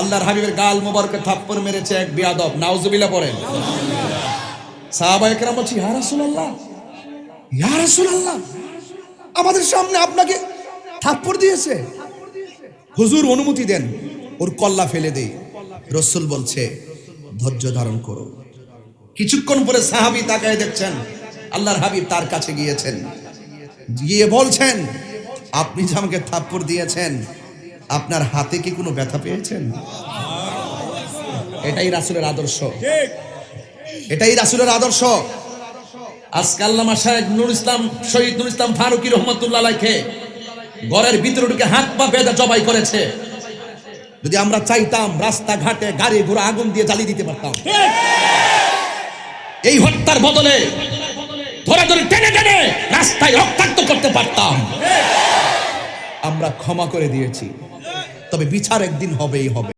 আল্লাহর হাবিবের গাল মোবারকে থাপ্পড় মেরেছে এক বিয়াদব। নাউজুবিল্লাহ পড়েন। সাহাবা একরাম বলছি, ইয়া রাসূলুল্লাহ ইয়া রাসূলুল্লাহ, আমাদের সামনে আপনাকে থাপ্পড় দিয়েছে। হুজুর অনুমতি দেন, ওর কল্লা ফেলে দেই। রসুল বলছে, ধৈর্য ধারণ করো। কিছুক্ষণ পরে সাহাবি তাকায় দেখছেন, আল্লাহর হাবিব তার কাছে গিয়েছেন। গিয়ে বলছেন, আপনি যে আমাকে থাপ্পড় দিয়েছেন আপনার হাতে কি কোনো ব্যথা পেয়েছেন? এটাই রাসুলের আদর্শ। এটাই রাসুলের আদর্শ। আজকে আল্লামা সাহেব নুর ইসলাম, শহীদ নুর ইসলাম ফারুকি রহমতুল্লাহ আলাইকে ঘরের ভিতরে ঢুকে হাত পা বেঁধে জবাই করেছে। যদি আমরা চাইতাম রাস্তাঘাটে গাড়ি ঘোড়া আগুন দিয়ে জ্বালিয়ে দিতে পারতাম। এই হত্যার বদলে ধরে ধরে টেনে টেনে রাস্তায় রক্তাক্ত করতে পারতাম। আমরা ক্ষমা করে দিয়েছি। তবে বিচার একদিন হবেই হবে।